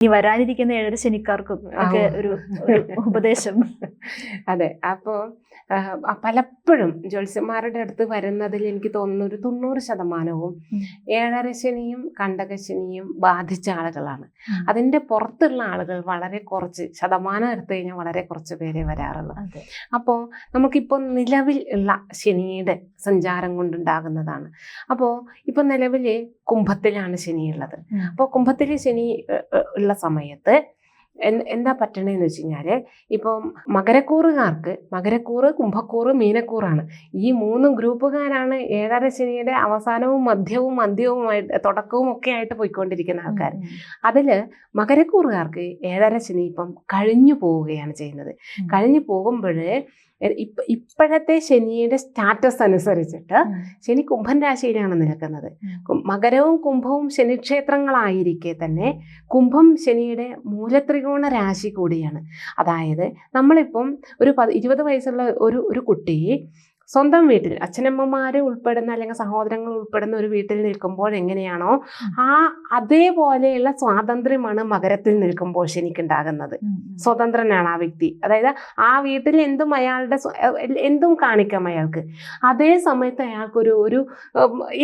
ഇനി വരാനിരിക്കുന്ന ഏഴര ശനിക്കാർക്കും ഒക്കെ ഒരു ഉപദേശം. അതെ അപ്പോൾ പലപ്പോഴും ജ്യോത്സ്യന്മാരുടെ അടുത്ത് വരുന്നതിൽ എനിക്ക് തോന്നുന്ന ഒരു തൊണ്ണൂറ് ശതമാനവും ഏഴര ശനിയും കണ്ടകശനിയും ബാധിച്ച ആളുകളാണ്. അതിന്റെ പുറത്തുള്ള ആളുകൾ വളരെ കുറച്ച് ശതമാനം എടുത്തു കഴിഞ്ഞാൽ വളരെ കുറച്ച് പേരെ വരാറുള്ളൂ. അപ്പോൾ നമുക്കിപ്പോൾ നിലവിൽ ഉള്ള ശനിയുടെ സഞ്ചാരം കൊണ്ടുണ്ടാകുന്നതാണ്. അപ്പോൾ ഇപ്പോൾ നിലവിൽ കുംഭത്തിലാണ് ശനിയുള്ളത്. ഉള്ളത് അപ്പോൾ കുംഭത്തിൽ ശനി ഉള്ള സമയത്ത് എന്താ പറ്റണേന്ന് വെച്ച് കഴിഞ്ഞാൽ ഇപ്പം മകരക്കൂറുകാർക്ക് മകരക്കൂറ് കുംഭക്കൂറ് മീനക്കൂറാണ്. ഈ മൂന്ന് ഗ്രൂപ്പുകാരാണ് ഏഴര ശനിയുടെ അവസാനവും മധ്യവും അന്ത്യവുമായിട്ട് തുടക്കവും ഒക്കെ ആയിട്ട് പോയിക്കൊണ്ടിരിക്കുന്ന ആൾക്കാർ. അതിൽ മകരക്കൂറുകാർക്ക് ഏഴര ശനി ഇപ്പം കഴിഞ്ഞു പോവുകയാണ് ചെയ്യുന്നത്. കഴിഞ്ഞു പോകുമ്പോൾ ഇപ്പോഴത്തെ ശനിയുടെ സ്റ്റാറ്റസ് അനുസരിച്ചിട്ട് ശനി കുംഭൻ രാശിയിലാണ് നിൽക്കുന്നത്. മകരവും കുംഭവും ശനിക്ഷേത്രങ്ങളായിരിക്കെ തന്നെ കുംഭം ശനിയുടെ മൂലത്രികോണ രാശി കൂടിയാണ്. അതായത് നമ്മളിപ്പം ഒരു പത് ഇരുപത് വയസ്സുള്ള ഒരു ഒരു കുട്ടി സ്വന്തം വീട്ടിൽ അച്ഛനമ്മമാർ ഉൾപ്പെടുന്ന അല്ലെങ്കിൽ സഹോദരങ്ങൾ ഉൾപ്പെടുന്ന ഒരു വീട്ടിൽ നിൽക്കുമ്പോൾ എങ്ങനെയാണോ ആ അതേപോലെയുള്ള സ്വാതന്ത്ര്യമാണ് മകരത്തിൽ നിൽക്കുമ്പോൾ ശനിക്കുണ്ടാകുന്നത്. സ്വതന്ത്രനാണ് ആ വ്യക്തി. അതായത് ആ വീട്ടിൽ എന്തും അയാളുടെ എന്തും കാണിക്കാം അയാൾക്ക്. അതേ സമയത്ത് അയാൾക്കൊരു ഒരു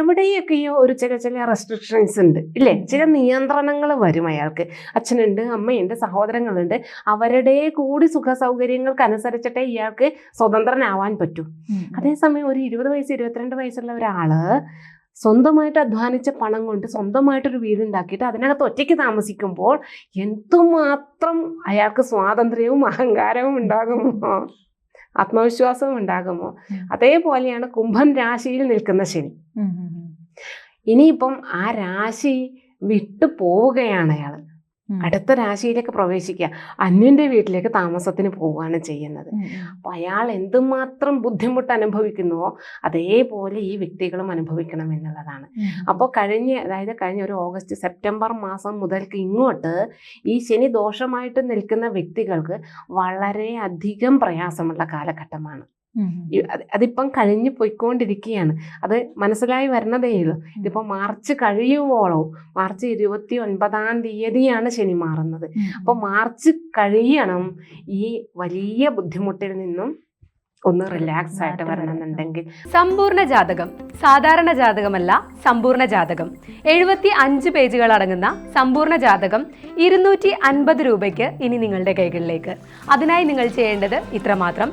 എവിടെയൊക്കെയോ ഒരു ചില ചില റെസ്ട്രിക്ഷൻസ് ഉണ്ട്. ഇല്ലേ? ചില നിയന്ത്രണങ്ങൾ വരും അയാൾക്ക്. അച്ഛനുണ്ട് അമ്മയുണ്ട് സഹോദരങ്ങളുണ്ട്. അവരുടെ കൂടി സുഖ സൗകര്യങ്ങൾക്ക് അനുസരിച്ചിട്ടേ ഇയാൾക്ക് സ്വതന്ത്രനാവാൻ പറ്റൂ. അതേസമയം ഒരു ഇരുപത് വയസ്സ് ഇരുപത്തിരണ്ട് വയസ്സുള്ള ഒരാൾ സ്വന്തമായിട്ട് അധ്വാനിച്ച പണം കൊണ്ട് സ്വന്തമായിട്ടൊരു വീടുണ്ടാക്കിയിട്ട് അതിനകത്ത് ഒറ്റയ്ക്ക് താമസിക്കുമ്പോൾ എന്തുമാത്രം അയാൾക്ക് സ്വാതന്ത്ര്യവും അഹങ്കാരവും ഉണ്ടാകുമോ? ആത്മവിശ്വാസവും ഉണ്ടാകുമോ? അതേപോലെയാണ് കുംഭൻ രാശിയിൽ നിൽക്കുന്ന ശനി. ഇനിയിപ്പം ആ രാശി വിട്ടു പോവുകയാണ് അയാൾ. അടുത്ത രാശിയിലേക്ക് പ്രവേശിക്കുക. അന്യന്റെ വീട്ടിലേക്ക് താമസത്തിന് പോവുകയാണ് ചെയ്യുന്നത്. അപ്പോൾ അയാൾ എന്തുമാത്രം ബുദ്ധിമുട്ട് അനുഭവിക്കുന്നുവോ അതേപോലെ ഈ വ്യക്തികളും അനുഭവിക്കണം എന്നുള്ളതാണ്. അപ്പോൾ കഴിഞ്ഞ അതായത് കഴിഞ്ഞ ഒരു ഓഗസ്റ്റ് സെപ്റ്റംബർ മാസം മുതൽക്ക് ഇങ്ങോട്ട് ഈ ശനി ദോഷമായിട്ട് നിൽക്കുന്ന വ്യക്തികൾക്ക് വളരെ അധികം പ്രയാസമുള്ള കാലഘട്ടമാണ്. അതിപ്പം കഴിഞ്ഞു പോയിക്കൊണ്ടിരിക്കുകയാണ് അത് മനസ്സിലായി വരുന്നതേ ഉള്ളൂ. ഇതിപ്പോൾ മാർച്ച് കഴിയുവോളവും മാർച്ച് ഇരുപത്തി ഒൻപതാം തീയതിയാണ് ശനി മാറുന്നത്. അപ്പൊ അപ്പോൾ മാർച്ച് കഴിയണം. ഈ വലിയ ബുദ്ധിമുട്ടിൽ നിന്നും ഒന്ന് റിലാക്സ് ആയിട്ട് വരണമെന്നുണ്ടെങ്കിൽ. സമ്പൂർണ ജാതകം സാധാരണ ജാതകമല്ല സമ്പൂർണ ജാതകം. എഴുപത്തി അഞ്ച് പേജുകൾ അടങ്ങുന്ന സമ്പൂർണ ജാതകം ഇരുന്നൂറ്റി അൻപത് രൂപയ്ക്ക് ഇനി നിങ്ങളുടെ കൈകളിലേക്ക്. അതിനായി നിങ്ങൾ ചെയ്യേണ്ടത് ഇത്രമാത്രം.